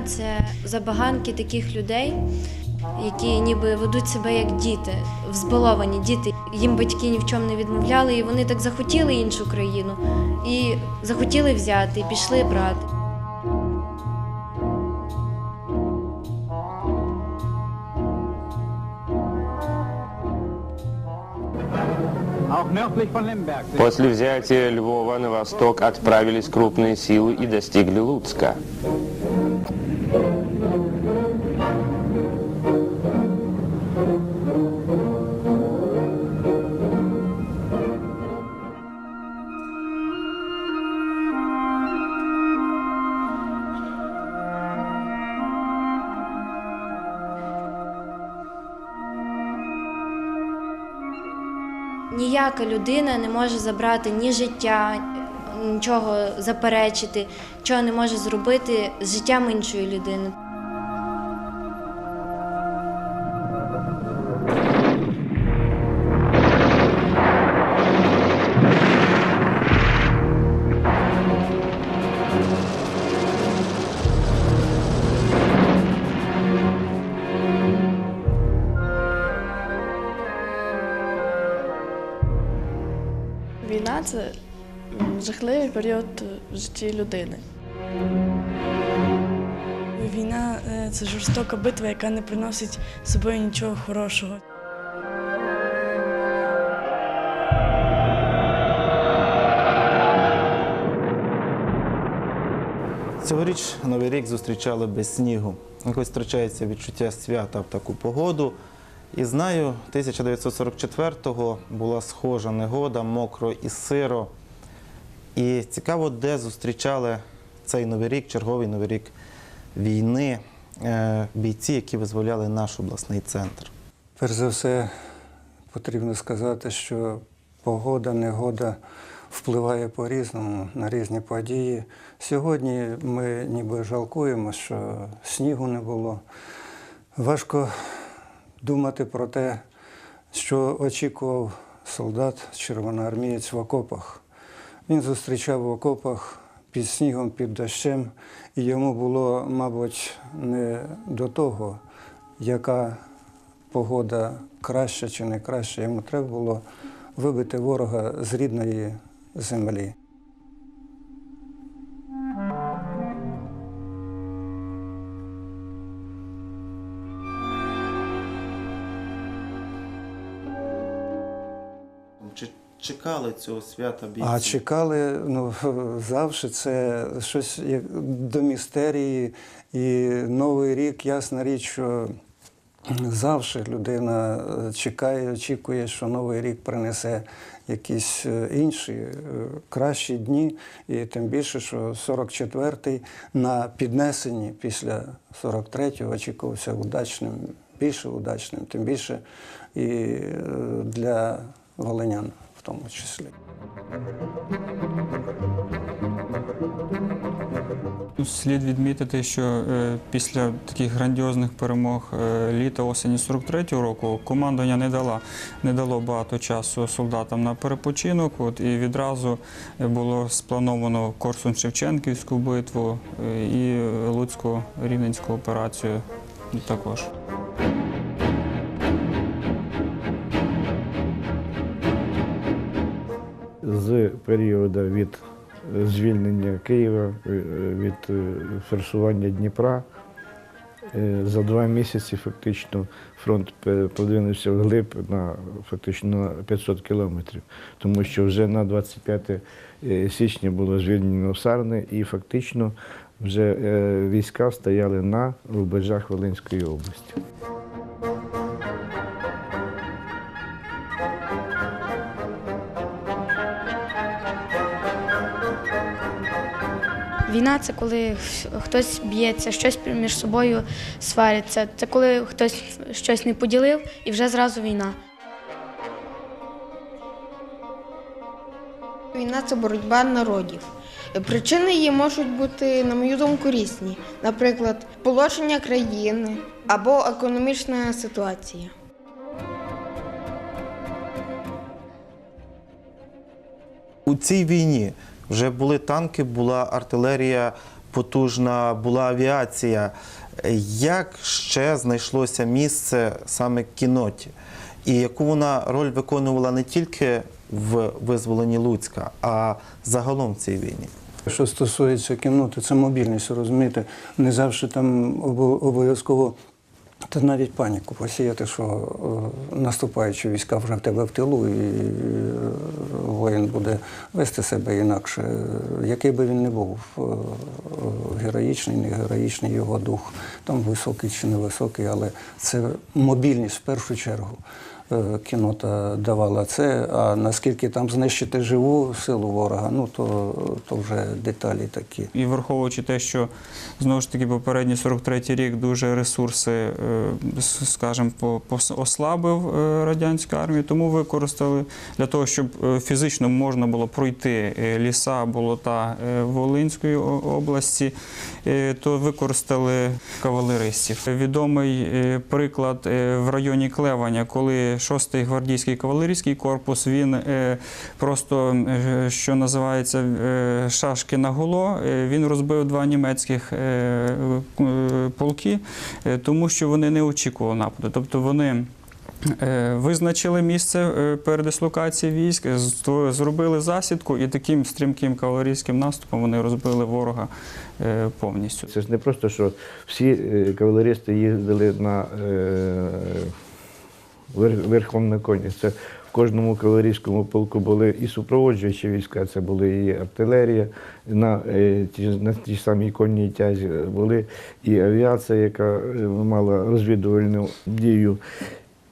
Війна це забаганки таких людей, які ніби ведуть себе як діти, взбаловані діти. Їм батьки ні в чому не відмовляли, і вони так захотіли іншу країну і захотіли взяти, і пішли брати. После взятия Львова на восток отправились крупные силы и достигли Луцка. Ніяка людина не може забрати ні життя, нічого заперечити, чого не може зробити з життям іншої людини. М, період в житті людини. Війна е, це жорстока битва, яка не приносить з собою нічого хорошого. Цьогоріч Новий рік зустрічали без снігу. Якось втрачається відчуття свята в таку погоду. І знаю, 1944-го була схожа негода, мокро і сиро. І цікаво, де зустрічали цей новий рік, черговий новий рік війни, е, бійці, які визволяли наш обласний центр. Перш за все, потрібно сказати, що погода, негода впливає по-різному на різні події. Сьогодні ми ніби жалкуємо, що снігу не було. Важко думати про те, що очікував солдат, червоноармієць в окопах. Він зустрічав в окопах під снігом, під дощем, і йому було, мабуть, не до того, яка погода краща чи не краща. Йому треба було вибити ворога з рідної землі. Чекали цього свята бійці? А чекали ну, завжди це щось як до містерії. І Новий рік, ясна річ, що завжди людина е, чекає, очікує, що Новий рік принесе якісь е, інші е, кращі дні. І тим більше, що 44-й на піднесенні після 43-го очікувався удачним, більше удачним, тим більше і для волинян тому числі. Слід відмітити, що е, після таких грандіозних перемог е, літа осені 43-го року командування не дала не дало багато часу солдатам на перепочинок. От і відразу е, було сплановано Корсун Шевченківську битву і Луцьку рівненську операцію також. З періоду від звільнення Києва, е, від е, форсування Дніпра. е, За два місяці фактично фронт подвинувся вглиб на фактично на 500 кілометрів, тому що вже на 25 е, січня було звільнено Сарни і фактично вже війська стояли на рубежах Волинської області. Війна це коли хтось б'ється, щось між собою свариться. Це коли хтось щось не поділив і вже зразу війна. Війна це боротьба народів. Причини її можуть бути, на мою думку, різні. Наприклад, положення країни або економічна ситуація. У цій війні вже були танки, була артилерія потужна, була авіація. Як ще знайшлося місце саме кіноті? І яку вона роль виконувала не тільки в визволенні Луцька, а загалом в цій війні? Що стосується кімноти, це мобільність, розумієте, не завжди там обов'язково. Та навіть паніку посіяти, що е, наступаючі війська вже в тебе в тилу, і е, воїн буде вести себе інакше. Який би він не був, е, героїчний, не героїчний його дух, там високий чи невисокий, але це мобільність в першу чергу. Е, Кінота давала це, а наскільки там знищити живу силу ворога, ну то, то вже деталі такі. І враховуючи те, що знову ж таки попередній 43-й рік дуже ресурси, е, скажімо, ослабив е, радянську армію, тому використали для того, щоб фізично можна було пройти ліса, болота Волинської області, то використали кавалеристів. Відомий приклад в районі Клеваня, коли 6-й гвардійський кавалерійський корпус він е, просто, е, що називається, е, шашки на голо, він розбив два німецьких полки, тому що вони не очікували нападу. Тобто вони. Визначили місце передислокації військ, зробили засідку і таким стрімким кавалерійським наступом вони розбили ворога повністю. Це ж не просто, що всі кавалеристи їздили на верхом на коні. Це в кожному кавалерійському полку були і супроводжуючі війська, це були і артилерія, на, е, ті, на тій самій конній тязі були і авіація, яка е, мала розвідувальну дію,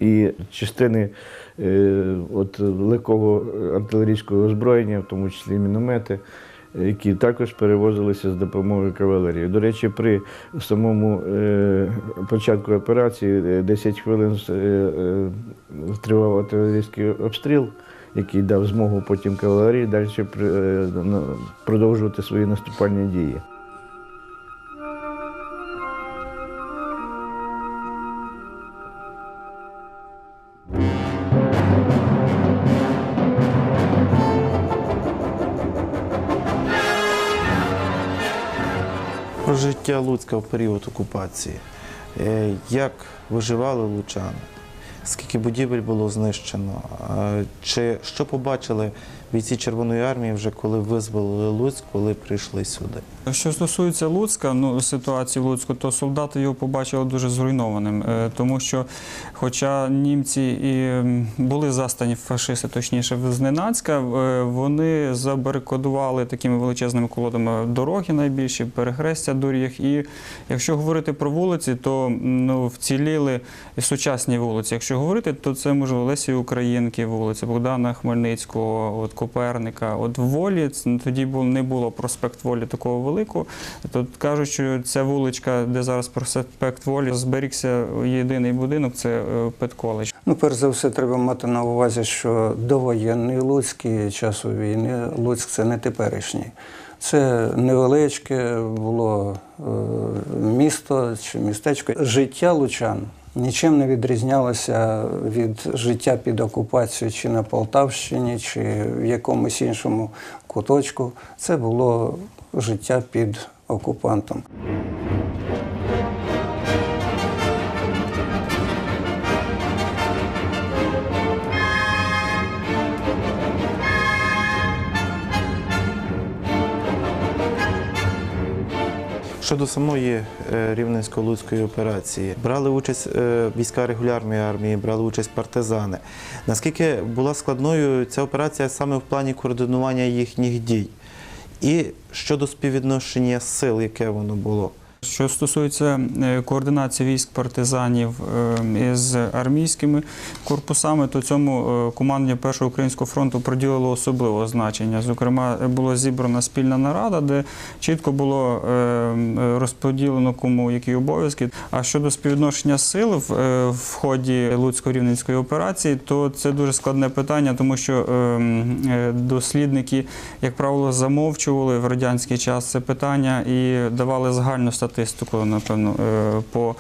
і частини е, от, легкого артилерійського озброєння, в тому числі і міномети які також перевозилися з допомогою кавалерії. До речі, при самому е, початку операції е, 10 хвилин е, е, тривав артилерійський обстріл, який дав змогу потім кавалерії далі е, продовжувати свої наступальні дії. Життя Луцька в період окупації. Е, Як виживали лучани? Скільки будівель було знищено? Е, Чи що побачили бійці Червоної армії вже коли визволили Луцьк, коли прийшли сюди? Що стосується Луцька, ну ситуації в Луцьку, то солдати його побачили дуже зруйнованим, е, тому що, хоча німці і були застані фашисти, точніше, зненацька, е, вони забарикадували такими величезними колодами дороги найбільші, перехрестя доріг. І якщо говорити про вулиці, то ну, вціліли сучасні вулиці. Якщо говорити, то це можливо Лесі Українки, вулиця Богдана Хмельницького, от Коперника. От в волі тоді не було проспект волі такого великого. Тут кажуть, що ця вуличка, де зараз проспект волі, зберігся єдиний будинок, це е, Петколедж. Ну, перш за все, треба мати на увазі, що довоєнний Луцьк і часу війни Луцьк це не теперішній. Це невеличке було е, місто чи містечко. Життя лучан нічим не відрізнялося від життя під окупацією чи на Полтавщині, чи в якомусь іншому куточку. Це було життя під окупантом. Щодо самої е, Рівненсько-Луцької операції, брали участь е, війська регулярної армії, брали участь партизани. Наскільки була складною ця операція саме в плані координування їхніх дій? І щодо співвідношення сил, яке воно було? Що стосується е, координації військ партизанів е, із армійськими корпусами, то цьому е, командування Першого українського фронту приділило особливе значення. Зокрема, було зібрана спільна нарада, де чітко було розподілено кому які обов'язки. А щодо співвідношення сил в, ході Луцько-Рівненської операції, то це дуже складне питання, тому що дослідники, як правило, замовчували в радянський час це питання і давали загальну статистику, напевно, е, по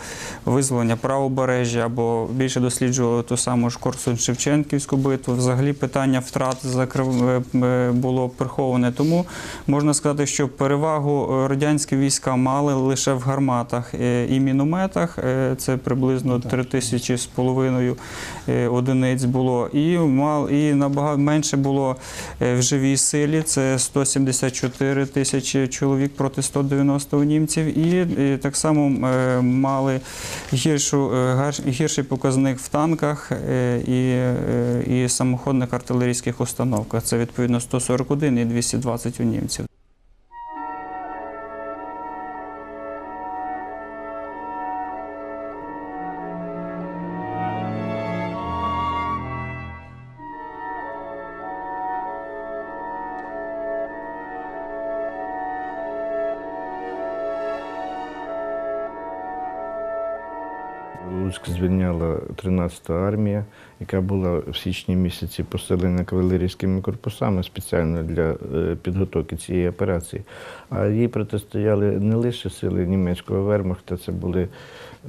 визволенню правобережжя або більше досліджували ту саму ж Корсунь-Шевченківську битву. Взагалі питання втрат закрив- е, е, було приховане. Тому можна сказати, що перевагу радянські війська мали лише в гарматах і мінометах. Це приблизно три тисячі з половиною одиниць було. І мал і набагато менше було в живій силі. Це 174 тисячі чоловік проти 190 у німців. І, так само е, мали гіршу, е, гірший показник в танках е, і, і самоходних артилерійських установках. Це відповідно 141 і 220 у німців. Луцьк звільняла 13-та армія, яка була в січні місяці посилена кавалерійськими корпусами спеціально для е, підготовки цієї операції. А їй протистояли не лише сили німецького вермахта, це були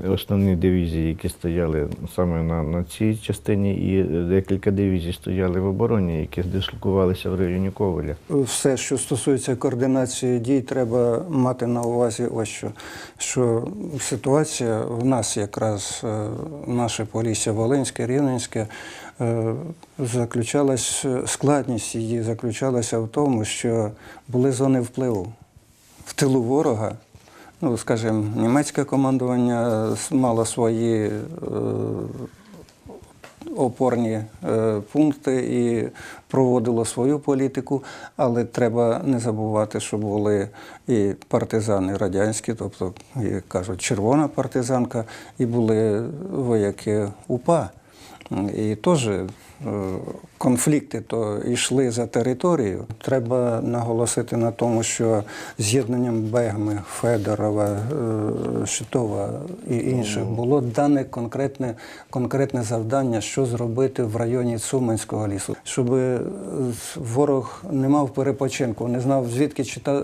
основні дивізії, які стояли саме на, на цій частині, і декілька дивізій стояли в обороні, які дислокувалися в районі Коваля. Все, що стосується координації дій, треба мати на увазі ось що, що ситуація в нас якраз е, наше Полісся Волинське, Рівненське, е, заключалась, складність її заключалася в тому, що були зони впливу в тилу ворога. Ну, скажімо, німецьке командування е, мало свої е, опорні е, пункти і проводило свою політику, але треба не забувати, що були і партизани радянські, тобто, як кажуть, червона партизанка, і були вояки УПА. І теж конфлікти то йшли за територію. Треба наголосити на тому, що з'єднанням Бегми, Федорова, е, Шитова і інших було дане конкретне, конкретне завдання, що зробити в районі Цуманського лісу, щоб е, ворог не мав перепочинку, не знав звідки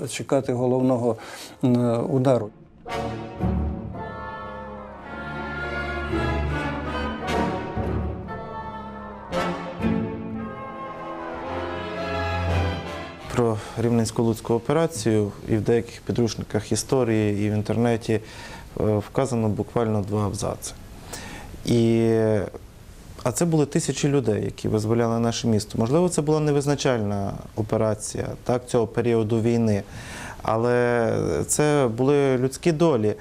чекати головного е, удару. Рівненсько-Луцьку операцію і в деяких підручниках історії, і в інтернеті е, вказано буквально два абзаци. І, а це були тисячі людей, які визволяли наше місто. Можливо, це була невизначальна операція так, цього періоду війни, але це були людські долі.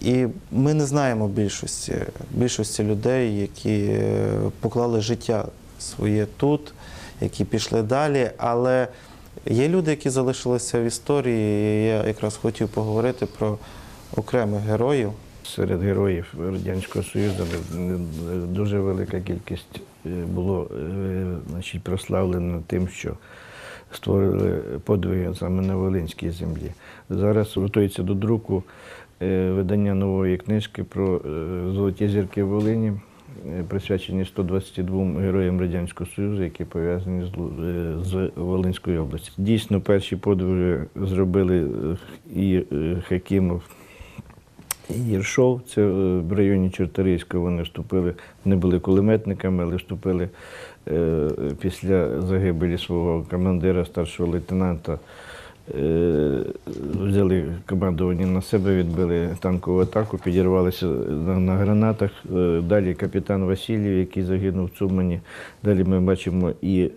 І ми не знаємо більшості, більшості людей, які е, поклали життя своє тут, які пішли далі. Але є люди, які залишилися в історії. і Я якраз хотів поговорити про окремих героїв. Серед героїв Радянського Союзу дуже велика кількість е, було е, значить, прославлено тим, що створили подвиги саме на Волинській землі. Зараз готується до друку е, видання нової книжки про золоті зірки в Волині, присвячені 122 героям Радянського Союзу, які пов'язані з, е, Волинською областю. Дійсно, перші подвиги зробили е, і е, Хакімов, Єршов, це е, в районі Чорторийського вони вступили, не були кулеметниками, але вступили е, після загибелі свого командира, старшого лейтенанта. Е, Взяли командування на себе, відбили танкову атаку, підірвалися на, на гранатах. Е, Далі капітан Васильєв, який загинув в Цумані. Далі ми бачимо і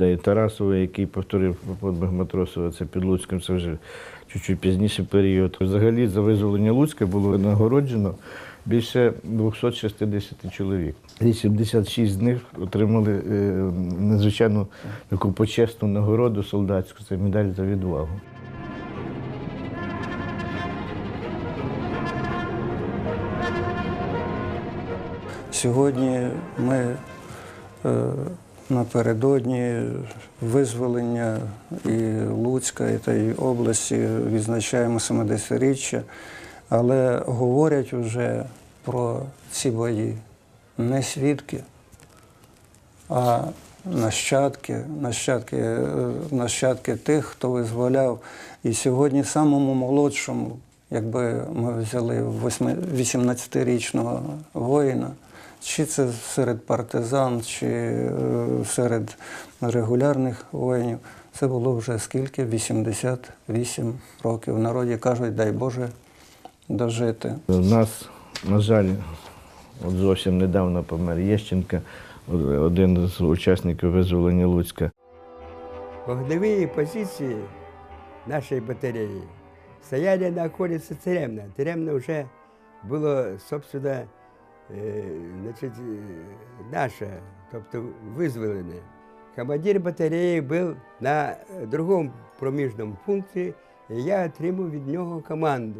е, Тарасова, який повторив подвиг Матросова, це під Луцьком, це вже чуть-чуть пізніший період. Взагалі за визволення Луцька було нагороджено більше 260 чоловік. 86 з них отримали е, надзвичайну таку почесну нагороду солдатську, це медаль за відвагу. Сьогодні ми е, напередодні визволення і Луцька, і тієї області відзначаємо 70-річчя, але говорять вже про ці бої не свідки, а нащадки, нащадки, е, нащадки тих, хто визволяв. І сьогодні самому молодшому, якби ми взяли восьми- 18-річного воїна, чи це серед партизан, чи е, серед регулярних воїнів, це було вже скільки? 88 років. В народі кажуть, дай Боже дожити. У нас, на жаль, от зовсім недавно помер Єщенка, один з учасників визволення Луцька. Вогневые позиции нашей батареи стояли на околице Церемна. Церемна уже было, собственно, э, значит, э, наше, тобто визволене. Командир батареї був на другому проміжному пункті, і я отримав від нього команду.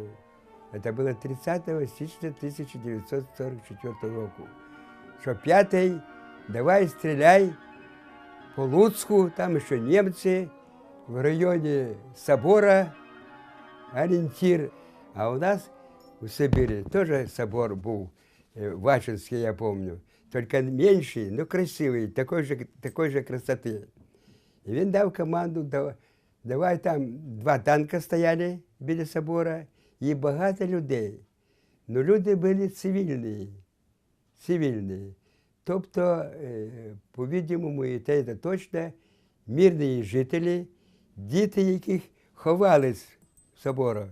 Це було 30 січня 1944 року. Що п'ятий, давай стріляй по Луцку, там еще немцы, в районе собора ориентир. А у нас в Сибири тоже собор был, э, Вачинский, я помню, только меньший, но красивый, такой же, такой же красоты. И він дав команду, «Да- давай там два танка стояли біля собора І багато людей. Но люди були цивільні, цивільні. Тобто, е, по-відомому, і те це точно, мирні жителі, діти, яких ховались в собору,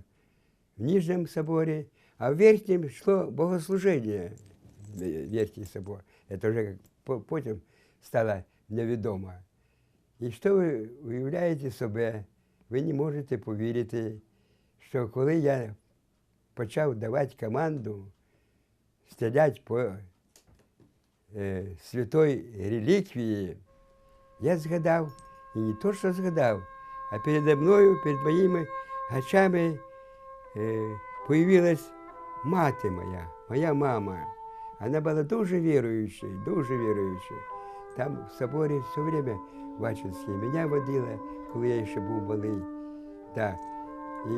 в Ніжньому соборі, а в Верхньому йшло богослужіння, е, Верхній собор. Це вже потім стало невідомо. І що ви уявляєте себе, ви не можете повірити, що коли я почав давати команду стріляти по е, святої реліквії, я згадав, і не то, що згадав, а передо мною, перед моїми очами е, появилась мати моя, моя мама. Вона була дуже віруючою, дуже віруючою. Там в соборі все время Вачинський мене водила, коли я ще був малий. Да. І,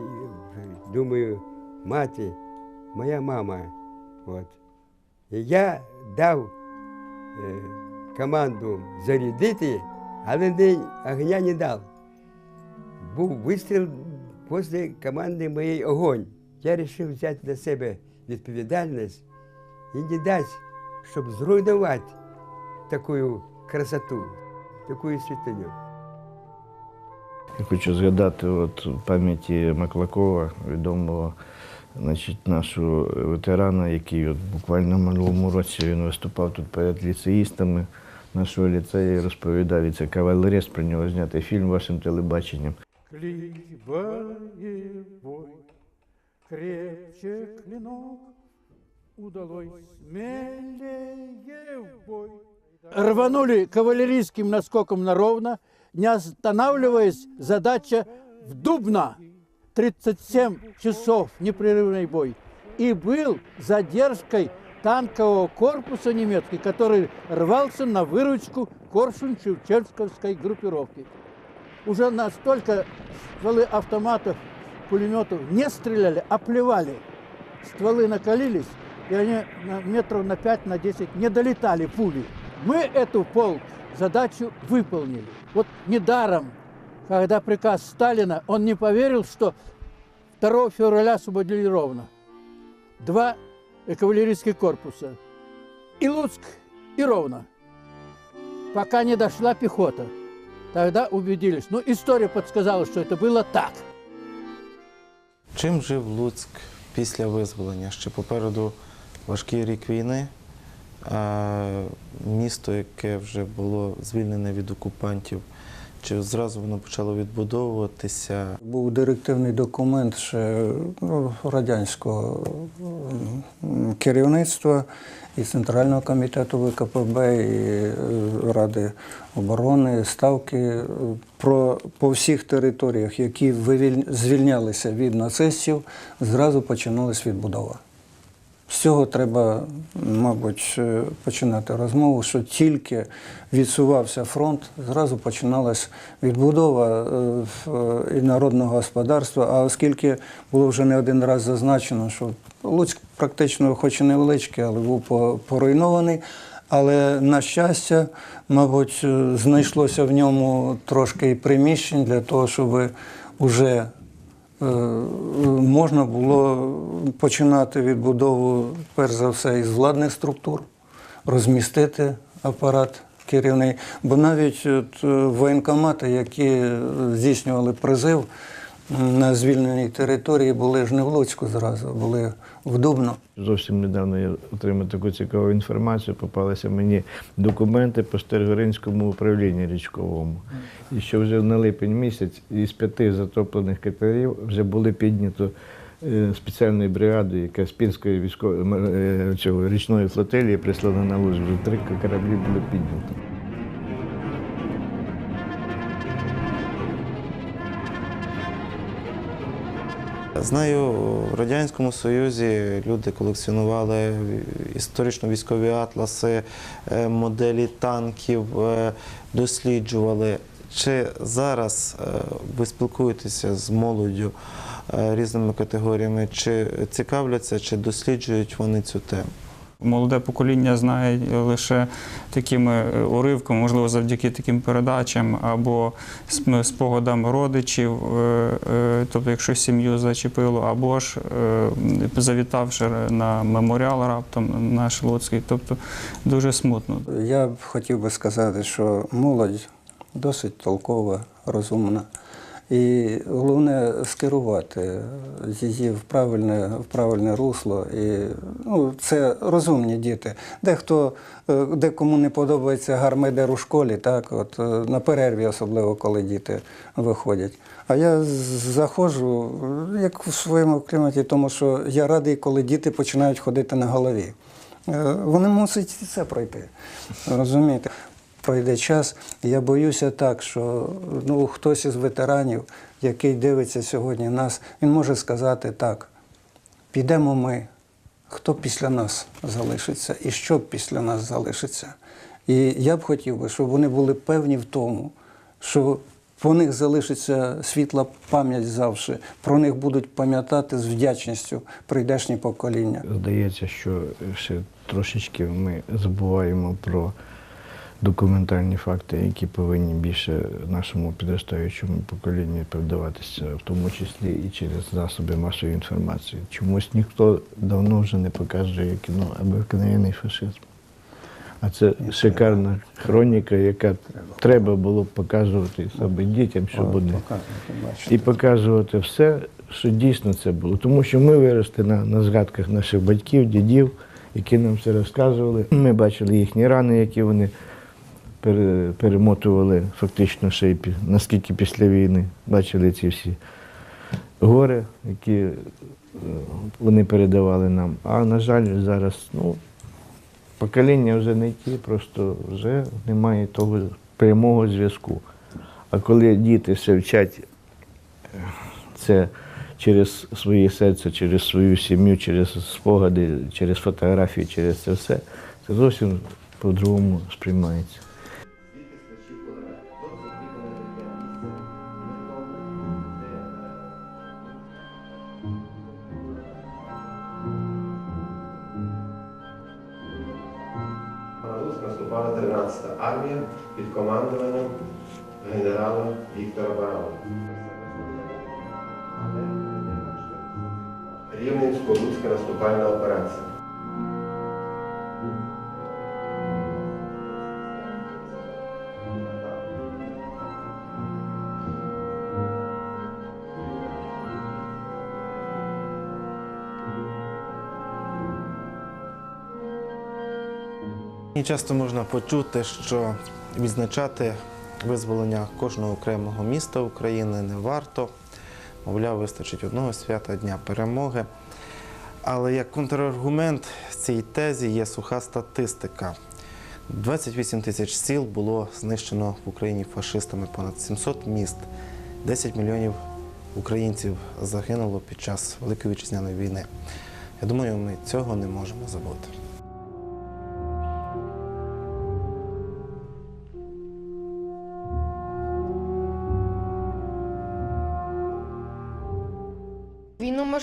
думаю, мати, моя мама. От. І я дав е, команду зарядити, але не, огня не дав. Був вистріл після команди моєї огонь. Я вирішив взяти на себе відповідальність і не дати, щоб зруйнувати таку красоту, таку святиню. Я хочу згадати от в пам'яті Маклакова, відомого значить, нашого ветерана, який от буквально в минулому році він виступав тут перед ліцеїстами нашого ліцею і розповідав, і це кавалерист, про нього знятий фільм вашим телебаченням. Бой, крепче клинок, удалой смелее в бой. Рванули кавалерийским наскоком на ровно, не останавливаясь, задача в Дубно. 37 часов непрерывный бой. И был задержкой танкового корпуса немецкий, который рвался на выручку Коршун-Шевченковской группировки. Уже настолько стволы автоматов, пулеметов не стреляли, а плевали. Стволы накалились, и они метров на 5, на 10 не долетали пули. Мы эту полк задачу выполнили. Вот недаром, когда приказ Сталина, он не поверил, что 2 февраля освободили ровно. Два кавалерийских корпуса. И Луцк, и Ровно. Пока не дошла пехота. Тогда убедились. Ну, история подсказала, что это было так. Чим жив Луцьк після визволення? Ще попереду важкий рік війни. А місто, яке вже було звільнене від окупантів, чи зразу воно почало відбудовуватися? Був директивний документ ще ну, радянського керівництва і Центрального комітету ВКПБ, і е, Ради оборони, ставки е, про по всіх територіях, які звільнялися від нацистів, зразу починалась відбудова. З цього треба, мабуть, е, починати розмову, що тільки відсувався фронт, зразу починалась відбудова е, і народного господарства. А оскільки було вже не один раз зазначено, що Луцьк практично, хоч і невеличкий, але був по- поруйнований. Але на щастя, мабуть, е, знайшлося в ньому трошки і приміщень для того, щоб уже Е, можна було починати відбудову, перш за все, із владних структур, розмістити апарат керівний. Бо навіть от, е, воєнкомати, які е, здійснювали призив на звільненій території, були ж не в Луцьку зразу, були в. Зовсім недавно я отримав таку цікаву інформацію. Попалися мені документи по Стергоринському управлінні річковому. І що вже на липень місяць із п'яти затоплених катерів вже були піднято е, спеціальною бригадою, яка з Пінської військової е, цього річної флотилії прислана на Луз. Вже три кораблі були підняті. Знаю, в Радянському Союзі люди колекціонували історично-військові атласи, е, моделі танків, е, досліджували. Чи зараз е, ви спілкуєтеся з молоддю різними категоріями, чи цікавляться, чи досліджують вони цю тему? Молоде покоління знає лише такими е, уривками, можливо, завдяки таким передачам або спогадам родичів, е, е, тобто, якщо сім'ю зачепило, або ж е, завітавши на меморіал раптом наш Луцький, тобто дуже смутно. Я б хотів би сказати, що молодь досить толкова, розумна. І головне скерувати її в правильне, в правильне русло. І, ну, це розумні діти. Дехто, е, декому не подобається гармидер у школі, так, от, е, на перерві, особливо коли діти виходять. А я заходжу, як в своєму кліматі, тому що я радий, коли діти починають ходити на голові. Е, Вони мусять це пройти. Розумієте? Пройде час. Я боюся так, що ну, хтось із ветеранів, який дивиться сьогодні нас, він може сказати так: підемо ми, хто після нас залишиться і що після нас залишиться. І я б хотів би, щоб вони були певні в тому, що по них залишиться світла пам'ять завжди, про них будуть пам'ятати з вдячністю прийдешні покоління. Здається, що ще трошечки ми забуваємо про документальні факти, які повинні більше нашому підростаючому поколінню передаватися, в тому числі і через засоби масової інформації. Чомусь ніхто давно вже не показує кіно обикновений фашизм. А це шикарна хроніка, яка треба було б показувати саме дітям, щоб вони і показувати все, що дійсно це було. Тому що ми виросли на, на згадках наших батьків, дідів, які нам все розказували. Ми бачили їхні рани, які вони перемотували фактично ще й наскільки після війни. Бачили ці всі гори, які е, вони передавали нам. А на жаль, зараз ну, покоління вже не ті, просто вже немає того прямого зв'язку. А коли діти ще вчать це через своє серце, через свою сім'ю, через спогади, через фотографії, через це все, це зовсім по-другому сприймається. Генерала Віктора Барана. Рівненсько-Луцька наступальна операція. Часто можна почути, що відзначати визволення кожного окремого міста України не варто. Мовляв, вистачить одного свята Дня перемоги. Але як контраргумент цій тезі є суха статистика. 28 тисяч сіл було знищено в Україні фашистами, понад 700 міст, 10 мільйонів українців загинуло під час Великої вітчизняної війни. Я думаю, ми цього не можемо забути.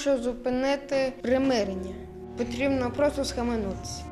Може зупинити примирення. Потрібно просто схаменутися.